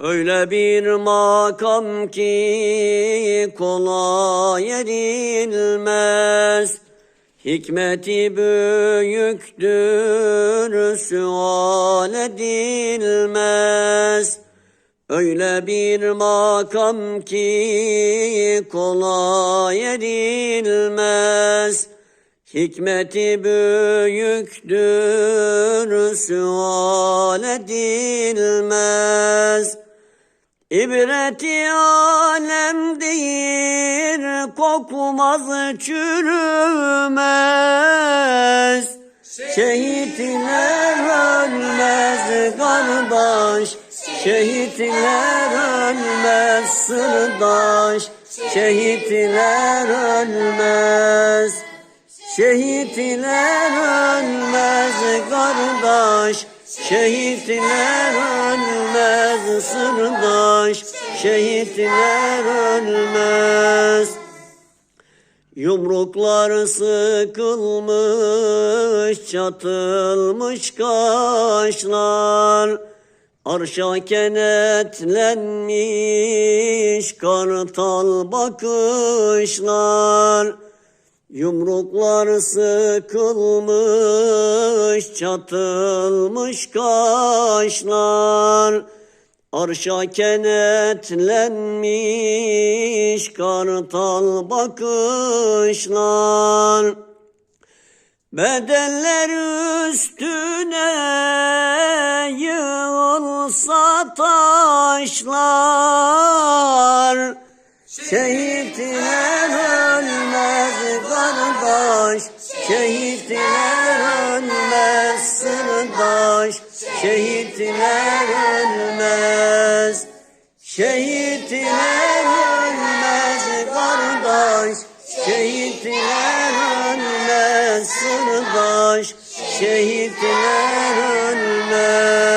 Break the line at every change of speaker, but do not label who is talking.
Öyle bir makam ki kolay edilmez. Hikmeti büyüktür, sual edilmez. Öyle bir makam ki kolay edilmez. Hikmeti büyüktür, sual edilmez. İbreti alemdir, kokmaz çürümez. Şehitler ölmez kardeş, şehitler ölmez sırdaş, şehitler ölmez. Şehitler ölmez kardeş, şehitler ölmez sırdaş, şehitler ölmez. Yumruklar sıkılmış, çatılmış kaşlar. Arşa kenetlenmiş kartal bakışlar. Yumruklar sıkılmış, çatılmış kaşlar. Arşa kenetlenmiş kartal bakışlar. Bedeller üstüne yığılsa taşlar. Şehitler ölmez kardeş, şehitler ölmez sırdaş, şehitler ölmez, şehitler ölmez kardeş, şehitler ölmez sırdaş, şehitler ölmez.